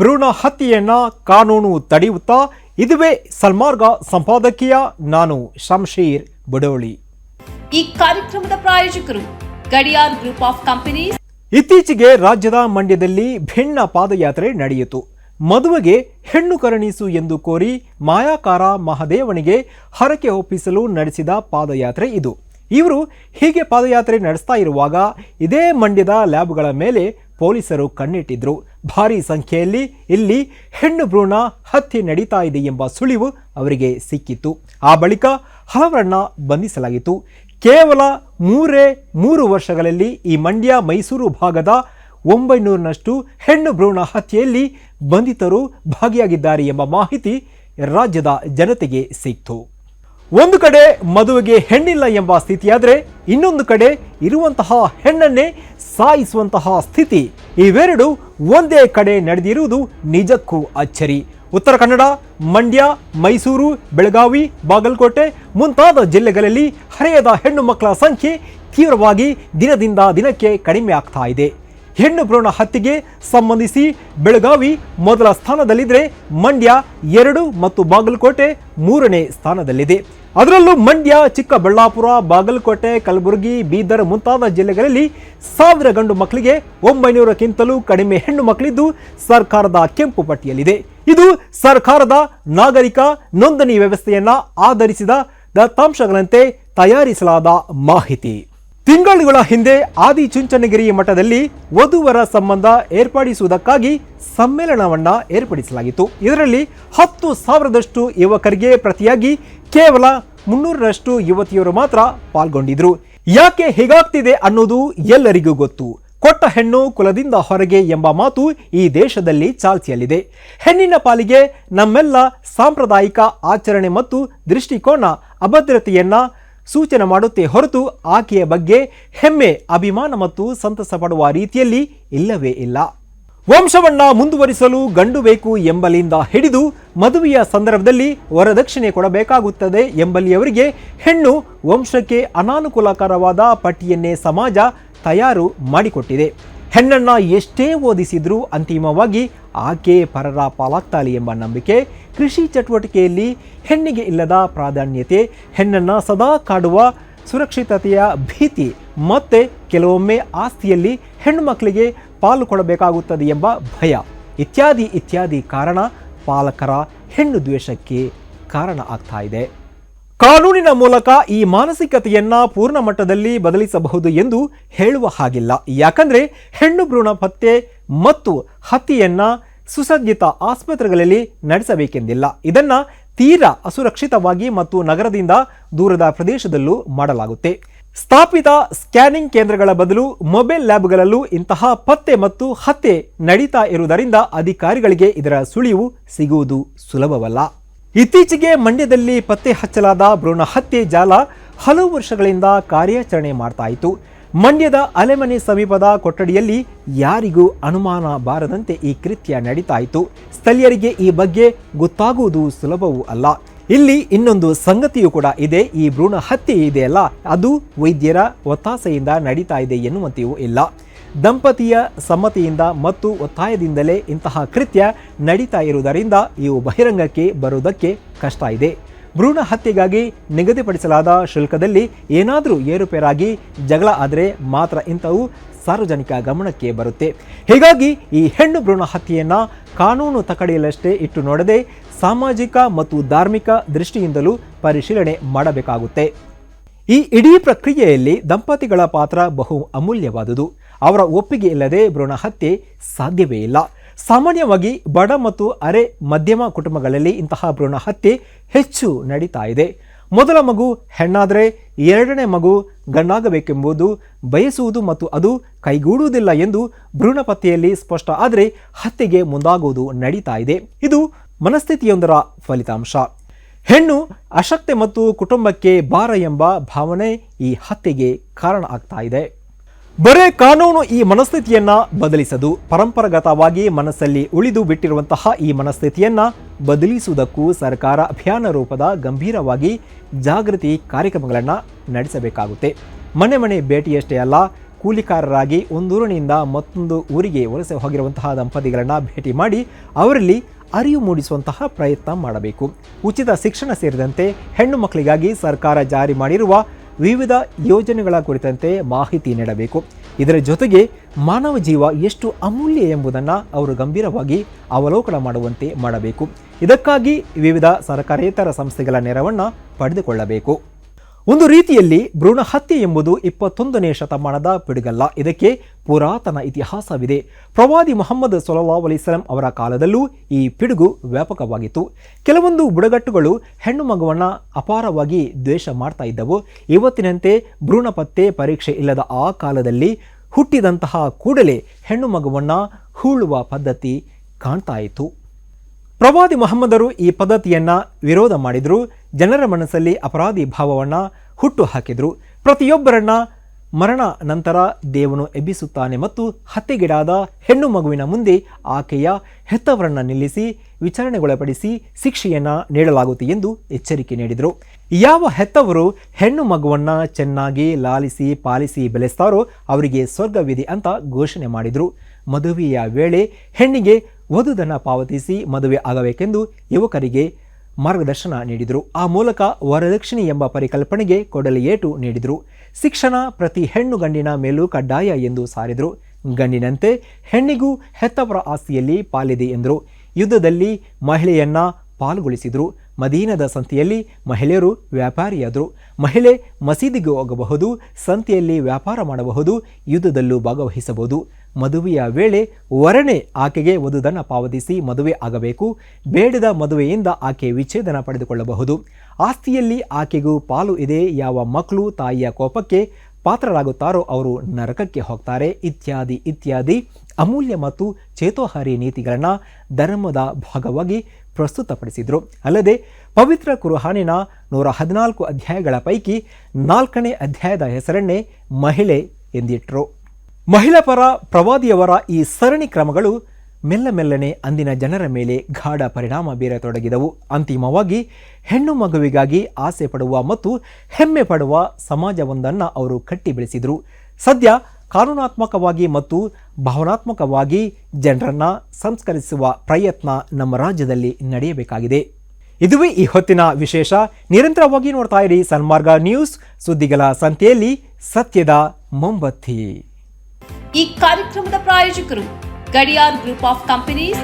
ಭ್ರೂಣ ಹತ್ಯೆಯನ್ನ ಕಾನೂನು ತಡೆಯುತ್ತಾ ಇದುವೇ ಸಲ್ಮಾರ್ಗ ಸಂಪಾದಕೀಯ ನಾನು ಶಂಶೀರ್ ಬಡೋಳಿ. ಈ ಕಾರ್ಯಕ್ರಮದ ಪ್ರಾಯೋಜಕರು ಗಡಿಯಾರ್ ಗ್ರೂಪ್ ಆಫ್ ಕಂಪನೀಸ್. ಇತ್ತೀಚೆಗೆ ರಾಜ್ಯದ ಮಂಡ್ಯದಲ್ಲಿ ಭಿನ್ನ ಪಾದಯಾತ್ರೆ ನಡೆಯಿತು. ಮದುವೆಗೆ ಹೆಣ್ಣು ಕರುಣಿಸು ಎಂದು ಕೋರಿ ಮಾಯಾಕಾರ ಮಹದೇವನಿಗೆ ಹರಕೆ ಒಪ್ಪಿಸಲು ನಡೆಸಿದ ಪಾದಯಾತ್ರೆ ಇದು. ಇವರು ಹೀಗೆ ಪಾದಯಾತ್ರೆ ನಡೆಸ್ತಾ ಇರುವಾಗ ಇದೇ ಮಂಡ್ಯದ ಲ್ಯಾಬ್ಗಳ ಮೇಲೆ ಪೊಲೀಸರು ಕಣ್ಣಿಟ್ಟಿದ್ರು. ಭಾರಿ ಸಂಖ್ಯೆಯಲ್ಲಿ ಇಲ್ಲಿ ಹೆಣ್ಣು ಭ್ರೂಣ ಹತ್ಯೆ ನಡೀತಾ ಇದೆ ಎಂಬ ಸುಳಿವು ಅವರಿಗೆ ಸಿಕ್ಕಿತ್ತು. ಆ ಬಳಿಕ ಹಲವರನ್ನ ಬಂಧಿಸಲಾಗಿತ್ತು. ಕೇವಲ ಮೂರೇ ಮೂರು ವರ್ಷಗಳಲ್ಲಿ ಈ ಮಂಡ್ಯ ಮೈಸೂರು ಭಾಗದ ಒಂಬೈನೂರನಷ್ಟು ಹೆಣ್ಣು ಭ್ರೂಣ ಹತ್ಯೆಯಲ್ಲಿ ಬಂಧಿತರು ಭಾಗಿಯಾಗಿದ್ದಾರೆ ಎಂಬ ಮಾಹಿತಿ ರಾಜ್ಯದ ಜನತೆಗೆ ಸಿಕ್ತು. ಒಂದು ಕಡೆ ಮದುವೆಗೆ ಹೆಣ್ಣಿಲ್ಲ ಎಂಬ ಸ್ಥಿತಿಯಾದರೆ ಇನ್ನೊಂದು ಕಡೆ ಇರುವಂತಹ ಹೆಣ್ಣನ್ನೇ ಸಾಯಿಸುವಂತಹ ಸ್ಥಿತಿ ಇವೆರಡು ಒಂದೇ ಕಡೆ ನಡೆದಿರುವುದು ನಿಜಕ್ಕೂ ಅಚ್ಚರಿ. ಉತ್ತರ ಕನ್ನಡ, ಮಂಡ್ಯ, ಮೈಸೂರು, ಬೆಳಗಾವಿ, ಬಾಗಲಕೋಟೆ ಮುಂತಾದ ಜಿಲ್ಲೆಗಳಲ್ಲಿ ಹರೆಯದ ಹೆಣ್ಣು ಮಕ್ಕಳ ಸಂಖ್ಯೆ ತೀವ್ರವಾಗಿ ದಿನದಿಂದ ದಿನಕ್ಕೆ ಕಡಿಮೆ ಆಗ್ತಾ ಇದೆ. ಹೆಣ್ಣು ಭ್ರೂಣ ಹತ್ಯೆಗೆ ಸಂಬಂಧಿಸಿ ಬೆಳಗಾವಿ ಮೊದಲ ಸ್ಥಾನದಲ್ಲಿದ್ದರೆ ಮಂಡ್ಯ ಎರಡು ಮತ್ತು ಬಾಗಲಕೋಟೆ ಮೂರನೇ ಸ್ಥಾನದಲ್ಲಿದೆ. ಅದರಲ್ಲೂ ಮಂಡ್ಯ, ಚಿಕ್ಕಬಳ್ಳಾಪುರ, ಬಾಗಲಕೋಟೆ, ಕಲಬುರಗಿ, ಬೀದರ್ ಮುಂತಾದ ಜಿಲ್ಲೆಗಳಲ್ಲಿ ಸಾವಿರ ಗಂಡು ಮಕ್ಕಳಿಗೆ ಒಂಬೈನೂರಕ್ಕಿಂತಲೂ ಕಡಿಮೆ ಹೆಣ್ಣು ಮಕ್ಕಳಿದ್ದು ಸರ್ಕಾರದ ಕೆಂಪು ಪಟ್ಟಿಯಲ್ಲಿದೆ. ಇದು ಸರ್ಕಾರದ ನಾಗರಿಕ ನೋಂದಣಿ ವ್ಯವಸ್ಥೆಯನ್ನ ಆಧರಿಸಿದ ದತ್ತಾಂಶಗಳಂತೆ ತಯಾರಿಸಲಾದ ಮಾಹಿತಿ. ತಿಂಗಳುಗಳ ಹಿಂದೆ ಆದಿಚುಂಚನಗಿರಿ ಮಠದಲ್ಲಿ ವಧುವರ ಸಂಬಂಧ ಏರ್ಪಡಿಸುವುದಕ್ಕಾಗಿ ಸಮ್ಮೇಳನವನ್ನ ಏರ್ಪಡಿಸಲಾಗಿತ್ತು. ಇದರಲ್ಲಿ ಹತ್ತು ಸಾವಿರದಷ್ಟು ಯುವಕರಿಗೆ ಪ್ರತಿಯಾಗಿ ಕೇವಲ ಮುನ್ನೂರರಷ್ಟು ಯುವತಿಯರು ಮಾತ್ರ ಪಾಲ್ಗೊಂಡಿದ್ರು. ಯಾಕೆ ಹೀಗಾಗ್ತಿದೆ ಅನ್ನೋದು ಎಲ್ಲರಿಗೂ ಗೊತ್ತು. ಕೊಟ್ಟ ಹೆಣ್ಣು ಕುಲದಿಂದ ಹೊರಗೆ ಎಂಬ ಮಾತು ಈ ದೇಶದಲ್ಲಿ ಚಾಲ್ತಿಯಲ್ಲಿದೆ. ಹೆಣ್ಣಿನ ಪಾಲಿಗೆ ನಮ್ಮೆಲ್ಲ ಸಾಂಪ್ರದಾಯಿಕ ಆಚರಣೆ ಮತ್ತು ದೃಷ್ಟಿಕೋನ, ಅಭದ್ರತೆಯನ್ನ ಸೂಚನೆ ಮಾಡುತ್ತೆ ಹೊರತು ಆಕೆಯ ಬಗ್ಗೆ ಹೆಮ್ಮೆ, ಅಭಿಮಾನ ಮತ್ತು ಸಂತಸ ಪಡುವ ರೀತಿಯಲ್ಲಿ ಇಲ್ಲವೇ ಇಲ್ಲ. ವಂಶವನ್ನ ಮುಂದುವರಿಸಲು ಗಂಡು ಬೇಕು ಎಂಬಲಿಂದ ಹಿಡಿದು ಮದುವೆಯ ಸಂದರ್ಭದಲ್ಲಿ ವರದಕ್ಷಿಣೆ ಕೊಡಬೇಕಾಗುತ್ತದೆ ಎಂಬಲ್ಲಿಯವರಿಗೆ ಹೆಣ್ಣು ವಂಶಕ್ಕೆ ಅನಾನುಕೂಲಕರವಾದ ಪಟ್ಟಿಯನ್ನೇ ಸಮಾಜ ತಯಾರು ಮಾಡಿಕೊಟ್ಟಿದೆ. ಹೆಣ್ಣನ್ನ ಎಷ್ಟೇ ಓದಿಸಿದರೂ ಅಂತಿಮವಾಗಿ ಆಕೆ ಪರರ ಪಾಲಾಗ್ತಾಳೆ ಎಂಬ ನಂಬಿಕೆ ಕೃಷಿ ಚಟುವಟಿಕೆಯಲ್ಲಿ ಹೆಣ್ಣಿಗೆ ಇಲ್ಲದ ಪ್ರಾಧಾನ್ಯತೆ, ಹೆಣ್ಣನ್ನು ಸದಾ ಕಾಡುವ ಸುರಕ್ಷಿತತೆಯ ಭೀತಿ, ಮತ್ತೆ ಕೆಲವೊಮ್ಮೆ ಆಸ್ತಿಯಲ್ಲಿ ಹೆಣ್ಣು ಮಕ್ಕಳಿಗೆ ಪಾಲು ಕೊಡಬೇಕಾಗುತ್ತದೆ ಎಂಬ ಭಯ. ಇತ್ಯಾದಿ ಇತ್ಯಾದಿ ಕಾರಣ ಪಾಲಕರ ಹೆಣ್ಣು ದ್ವೇಷಕ್ಕೆ ಕಾರಣ ಆಗ್ತಾ ಇದೆ. ಕಾನೂನಿನ ಮೂಲಕ ಈ ಮಾನಸಿಕತೆಯನ್ನು ಪೂರ್ಣ ಮಟ್ಟದಲ್ಲಿ ಬದಲಿಸಬಹುದು ಎಂದು ಹೇಳುವ ಹಾಗಿಲ್ಲ. ಯಾಕಂದ್ರೆ ಹೆಣ್ಣು ಭ್ರೂಣ ಪತ್ತೆ ಮತ್ತು ಹತ್ಯೆಯನ್ನ ಸುಸಜ್ಜಿತ ಆಸ್ಪತ್ರೆಗಳಲ್ಲಿ ನಡೆಸಬೇಕೆಂದಿಲ್ಲ. ಇದನ್ನು ತೀರಾ ಅಸುರಕ್ಷಿತವಾಗಿ ಮತ್ತು ನಗರದಿಂದ ದೂರದ ಪ್ರದೇಶದಲ್ಲೂ ಮಾಡಲಾಗುತ್ತೆ. ಸ್ಥಾಪಿತ ಸ್ಕ್ಯಾನಿಂಗ್ ಕೇಂದ್ರಗಳ ಬದಲು ಮೊಬೈಲ್ ಲ್ಯಾಬ್ಗಳಲ್ಲೂ ಇಂತಹ ಪತ್ತೆ ಮತ್ತು ಹತ್ಯೆ ನಡೀತಾ ಇರುವುದರಿಂದ ಅಧಿಕಾರಿಗಳಿಗೆ ಇದರ ಸುಳಿವು ಸಿಗುವುದು ಸುಲಭವಲ್ಲ. ಇತ್ತೀಚೆಗೆ ಮಂಡ್ಯದಲ್ಲಿ ಪತ್ತೆ ಹಚ್ಚಲಾದ ಭ್ರೂಣ ಹತ್ಯೆ ಜಾಲ ಹಲವು ವರ್ಷಗಳಿಂದ ಕಾರ್ಯಾಚರಣೆ ಮಾಡ್ತಾ ಇತ್ತು. ಮಂಡ್ಯದ ಅಲೆಮನೆ ಸಮೀಪದ ಕೊಠಡಿಯಲ್ಲಿ ಯಾರಿಗೂ ಅನುಮಾನ ಬಾರದಂತೆ ಈ ಕೃತ್ಯ ನಡೀತಾ ಇತ್ತು ಸ್ಥಳೀಯರಿಗೆ ಈ ಬಗ್ಗೆ ಗೊತ್ತಾಗುವುದು ಸುಲಭವೂ ಅಲ್ಲ. ಇಲ್ಲಿ ಇನ್ನೊಂದು ಸಂಗತಿಯೂ ಕೂಡ ಇದೆ. ಈ ಭ್ರೂಣ ಹತ್ಯೆ ಇದೆಯಲ್ಲ ಅದು ವೈದ್ಯರ ಒತ್ತಾಸೆಯಿಂದ ನಡೀತಾ ಇದೆ ಎನ್ನುವಂತೆಯೂ ಇಲ್ಲ. ದಂಪತಿಯ ಸಮ್ಮತಿಯಿಂದ ಮತ್ತು ಒತ್ತಾಯದಿಂದಲೇ ಇಂತಹ ಕೃತ್ಯ ನಡೀತಾ ಇರುವುದರಿಂದ ಇವು ಬಹಿರಂಗಕ್ಕೆ ಬರುವುದಕ್ಕೆ ಕಷ್ಟ ಇದೆ. ಭ್ರೂಣ ಹತ್ಯೆಗಾಗಿ ನಿಗದಿಪಡಿಸಲಾದ ಶುಲ್ಕದಲ್ಲಿ ಏನಾದರೂ ಏರುಪೇರಾಗಿ ಜಗಳ ಆದರೆ ಮಾತ್ರ ಇಂಥವು ಸಾರ್ವಜನಿಕ ಗಮನಕ್ಕೆ ಬರುತ್ತೆ. ಹೀಗಾಗಿ ಈ ಹೆಣ್ಣು ಭ್ರೂಣ ಹತ್ಯೆಯನ್ನು ಕಾನೂನು ತಕಡಿಯಲ್ಲಷ್ಟೇ ಇಟ್ಟು ನೋಡದೆ ಸಾಮಾಜಿಕ ಮತ್ತು ಧಾರ್ಮಿಕ ದೃಷ್ಟಿಯಿಂದಲೂ ಪರಿಶೀಲನೆ ಮಾಡಬೇಕಾಗುತ್ತೆ. ಈ ಇಡೀ ಪ್ರಕ್ರಿಯೆಯಲ್ಲಿ ದಂಪತಿಗಳ ಪಾತ್ರ ಬಹು ಅಮೂಲ್ಯವಾದುದು. ಅವರ ಒಪ್ಪಿಗೆ ಇಲ್ಲದೆ ಭ್ರೂಣ ಹತ್ಯೆ ಸಾಧ್ಯವೇ ಇಲ್ಲ. ಸಾಮಾನ್ಯವಾಗಿ ಬಡ ಮತ್ತು ಅರೆ ಮಧ್ಯಮ ಕುಟುಂಬಗಳಲ್ಲಿ ಇಂತಹ ಭ್ರೂಣ ಹತ್ಯೆ ಹೆಚ್ಚು ನಡೀತಾ ಇದೆ. ಮೊದಲ ಮಗು ಹೆಣ್ಣಾದರೆ ಎರಡನೇ ಮಗು ಗಂಡಾಗಬೇಕೆಂಬುದು ಬಯಸುವುದು ಮತ್ತು ಅದು ಕೈಗೂಡುವುದಿಲ್ಲ ಎಂದು ಭ್ರೂಣ ಪತ್ತೆಯಲ್ಲಿ ಸ್ಪಷ್ಟ ಆದರೆ ಹತ್ಯೆಗೆ ಮುಂದಾಗುವುದು ನಡೀತಾ ಇದೆ. ಇದು ಮನಸ್ಥಿತಿಯೊಂದರ ಫಲಿತಾಂಶ. ಹೆಣ್ಣು ಅಶಕ್ತೆ ಮತ್ತು ಕುಟುಂಬಕ್ಕೆ ಭಾರ ಎಂಬ ಭಾವನೆ ಈ ಹತ್ಯೆಗೆ ಕಾರಣ ಆಗ್ತಾ ಇದೆ. ಬರೇ ಕಾನೂನು ಈ ಮನಸ್ಥಿತಿಯನ್ನ ಬದಲಿಸದು. ಪರಂಪರಾಗತವಾಗಿ ಮನಸ್ಸಲ್ಲಿ ಉಳಿದು ಬಿಟ್ಟಿರುವಂತಹ ಈ ಮನಸ್ಥಿತಿಯನ್ನ ಬದಲಿಸುವುದಕ್ಕೂ ಸರ್ಕಾರ ಅಭಿಯಾನ ರೂಪದ ಗಂಭೀರವಾಗಿ ಜಾಗೃತಿ ಕಾರ್ಯಕ್ರಮಗಳನ್ನು ನಡೆಸಬೇಕಾಗುತ್ತೆ. ಮನೆ ಮನೆ ಭೇಟಿಯಷ್ಟೇ ಅಲ್ಲ, ಕೂಲಿಕಾರರಾಗಿ ಒಂದೂರಿನಿಂದ ಮತ್ತೊಂದು ಊರಿಗೆ ವಲಸೆ ಹೋಗಿರುವಂತಹ ದಂಪತಿಗಳನ್ನು ಭೇಟಿ ಮಾಡಿ ಅವರಲ್ಲಿ ಅರಿವು ಮೂಡಿಸುವಂತಹ ಪ್ರಯತ್ನ ಮಾಡಬೇಕು. ಉಚಿತ ಶಿಕ್ಷಣ ಸೇರಿದಂತೆ ಹೆಣ್ಣು ಮಕ್ಕಳಿಗಾಗಿ ಸರ್ಕಾರ ಜಾರಿ ಮಾಡಿರುವ ವಿವಿಧ ಯೋಜನೆಗಳ ಕುರಿತಂತೆ ಮಾಹಿತಿ ನೀಡಬೇಕು. ಇದರ ಜೊತೆಗೆ ಮಾನವ ಜೀವ ಎಷ್ಟು ಅಮೂಲ್ಯ ಎಂಬುದನ್ನು ಅವರು ಗಂಭೀರವಾಗಿ ಅವಲೋಕನ ಮಾಡುವಂತೆ ಮಾಡಬೇಕು. ಇದಕ್ಕಾಗಿ ವಿವಿಧ ಸರ್ಕಾರೇತರ ಸಂಸ್ಥೆಗಳ ನೆರವನ್ನು ಪಡೆದುಕೊಳ್ಳಬೇಕು. ಒಂದು ರೀತಿಯಲ್ಲಿ ಭ್ರೂಣ ಹತ್ಯೆ ಎಂಬುದು ಇಪ್ಪತ್ತೊಂದನೇ ಶತಮಾನದ ಪಿಡುಗಲ್ಲ ಇದಕ್ಕೆ ಪುರಾತನ ಇತಿಹಾಸವಿದೆ. ಪ್ರವಾದಿ ಮೊಹಮ್ಮದ್ ಸೊಲಲ್ಲಾ ಅವರ ಕಾಲದಲ್ಲೂ ಈ ಪಿಡುಗು ವ್ಯಾಪಕವಾಗಿತ್ತು. ಕೆಲವೊಂದು ಬುಡಗಟ್ಟುಗಳು ಹೆಣ್ಣು ಮಗುವನ್ನು ಅಪಾರವಾಗಿ ದ್ವೇಷ ಮಾಡ್ತಾ ಇದ್ದವು. ಇವತ್ತಿನಂತೆ ಭ್ರೂಣ ಪತ್ತೆ ಪರೀಕ್ಷೆ ಇಲ್ಲದ ಆ ಕಾಲದಲ್ಲಿ ಹುಟ್ಟಿದಂತಹ ಕೂಡಲೇ ಹೆಣ್ಣು ಮಗುವನ್ನು ಹೂಳುವ ಪದ್ಧತಿ ಕಾಣ್ತಾ ಇತ್ತು. ಪ್ರವಾದಿ ಮೊಹಮ್ಮದರು ಈ ಪದ್ಧತಿಯನ್ನ ವಿರೋಧ ಮಾಡಿದರು. ಜನರ ಮನಸ್ಸಲ್ಲಿ ಅಪರಾಧಿ ಭಾವವನ್ನು ಹುಟ್ಟು ಹಾಕಿದರು. ಪ್ರತಿಯೊಬ್ಬರನ್ನ ಮರಣ ನಂತರ ದೇವನು ಎಬ್ಬಿಸುತ್ತಾನೆ ಮತ್ತು ಹತ್ಯೆಗೀಡಾದ ಹೆಣ್ಣು ಮಗುವಿನ ಮುಂದೆ ಆಕೆಯ ಹೆತ್ತವರನ್ನ ನಿಲ್ಲಿಸಿ ವಿಚಾರಣೆಗೊಳಪಡಿಸಿ ಶಿಕ್ಷೆಯನ್ನ ನೀಡಲಾಗುತ್ತೆ ಎಂದು ಎಚ್ಚರಿಕೆ ನೀಡಿದರು. ಯಾವ ಹೆತ್ತವರು ಹೆಣ್ಣು ಮಗುವನ್ನು ಚೆನ್ನಾಗಿ ಲಾಲಿಸಿ ಪಾಲಿಸಿ ಬೆಳೆಸ್ತಾರೋ ಅವರಿಗೆ ಸ್ವರ್ಗವಿದೆ ಅಂತ ಘೋಷಣೆ ಮಾಡಿದರು. ಮದುವೆಯ ವೇಳೆ ಹೆಣ್ಣಿಗೆ ವಧುದನ್ನು ಪಾವತಿಸಿ ಮದುವೆ ಆಗಬೇಕೆಂದು ಯುವಕರಿಗೆ ಮಾರ್ಗದರ್ಶನ ನೀಡಿದರು. ಆ ಮೂಲಕ ವರದಕ್ಷಿಣೆ ಎಂಬ ಪರಿಕಲ್ಪನೆಗೆ ಕೊಡಲಿ ಏಟು ನೀಡಿದರು. ಶಿಕ್ಷಣ ಪ್ರತಿ ಹೆಣ್ಣು ಗಂಡಿನ ಮೇಲೂ ಕಡ್ಡಾಯ ಎಂದು ಸಾರಿದರು. ಗಂಡಿನಂತೆ ಹೆಣ್ಣಿಗೂ ಹೆತ್ತವರ ಆಸ್ತಿಯಲ್ಲಿ ಪಾಲಿದೆ ಎಂದರು. ಯುದ್ಧದಲ್ಲಿ ಮಹಿಳೆಯನ್ನ ಪಾಲ್ಗೊಳಿಸಿದರು. ಮದೀನದ ಸಂತೆಯಲ್ಲಿ ಮಹಿಳೆಯರು ವ್ಯಾಪಾರಿಯಾದರು. ಮಹಿಳೆ ಮಸೀದಿಗೆ ಹೋಗಬಹುದು, ಸಂತೆಯಲ್ಲಿ ವ್ಯಾಪಾರ ಮಾಡಬಹುದು, ಯುದ್ಧದಲ್ಲೂ ಭಾಗವಹಿಸಬಹುದು. ಮದುವೆಯ ವೇಳೆ ವರಣೆ ಆಕೆಗೆ ವಧುದನ್ನು ಪಾವತಿಸಿ ಮದುವೆ ಆಗಬೇಕು. ಬೇಡದ ಮದುವೆಯಿಂದ ಆಕೆ ವಿಚ್ಛೇದನ ಪಡೆದುಕೊಳ್ಳಬಹುದು. ಆಸ್ತಿಯಲ್ಲಿ ಆಕೆಗೂ ಪಾಲು ಇದೆ. ಯಾವ ಮಕ್ಕಳು ತಾಯಿಯ ಕೋಪಕ್ಕೆ ಪಾತ್ರರಾಗುತ್ತಾರೋ ಅವರು ನರಕಕ್ಕೆ ಹೋಗ್ತಾರೆ. ಇತ್ಯಾದಿ ಇತ್ಯಾದಿ ಅಮೂಲ್ಯ ಮತ್ತು ಚೇತೋಹಾರಿ ನೀತಿಗಳನ್ನು ಧರ್ಮದ ಭಾಗವಾಗಿ ಪ್ರಸ್ತುತಪಡಿಸಿದರು. ಅಲ್ಲದೆ ಪವಿತ್ರ ಕುರುಹಾನಿನ ನೂರ ಹದಿನಾಲ್ಕು ಅಧ್ಯಾಯಗಳ ಪೈಕಿ ನಾಲ್ಕನೇ ಅಧ್ಯಾಯದ ಹೆಸರನ್ನೇ ಮಹಿಳೆ ಎಂದಿಟ್ಟರು ಮಹಿಳಾ ಪರ ಪ್ರವಾದಿಯವರ ಈ ಸರಣಿ ಕ್ರಮಗಳು ಮೆಲ್ಲ ಮೆಲ್ಲನೆ ಅಂದಿನ ಜನರ ಮೇಲೆ ಗಾಢ ಪರಿಣಾಮ ಬೀರತೊಡಗಿದವು. ಅಂತಿಮವಾಗಿ ಹೆಣ್ಣು ಮಗುವಿಗಾಗಿ ಆಸೆ ಪಡುವ ಮತ್ತು ಹೆಮ್ಮೆ ಪಡುವ ಸಮಾಜವೊಂದನ್ನು ಅವರು ಕಟ್ಟಿ ಬೆಳೆಸಿದರು ಸದ್ಯ ಕಾನೂನಾತ್ಮಕವಾಗಿ ಮತ್ತು ಭಾವನಾತ್ಮಕವಾಗಿ ಜನರನ್ನು ಸಂಸ್ಕರಿಸುವ ಪ್ರಯತ್ನ ನಮ್ಮ ರಾಜ್ಯದಲ್ಲಿ ನಡೆಯಬೇಕಾಗಿದೆ. ಇದುವೇ ಈ ಹೊತ್ತಿನ ವಿಶೇಷ. ನಿರಂತರವಾಗಿ ನೋಡ್ತಾ ಇರಿ ಸನ್ಮಾರ್ಗ ನ್ಯೂಸ್ ಸುದ್ದಿಗಳ ಸಂತೆಯಲ್ಲಿ ಸತ್ಯದ ಮೊಂಬತ್ತಿ. ಈ ಕಾರ್ಯಕ್ರಮದ ಪ್ರಾಯೋಜಕರು Gadiyar group of companies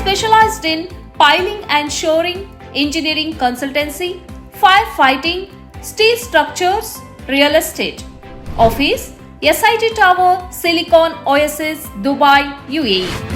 specialized in piling and shoring, engineering consultancy, firefighting, steel structures, real estate. Office SIT Tower, Silicon Oasis, Dubai, UAE.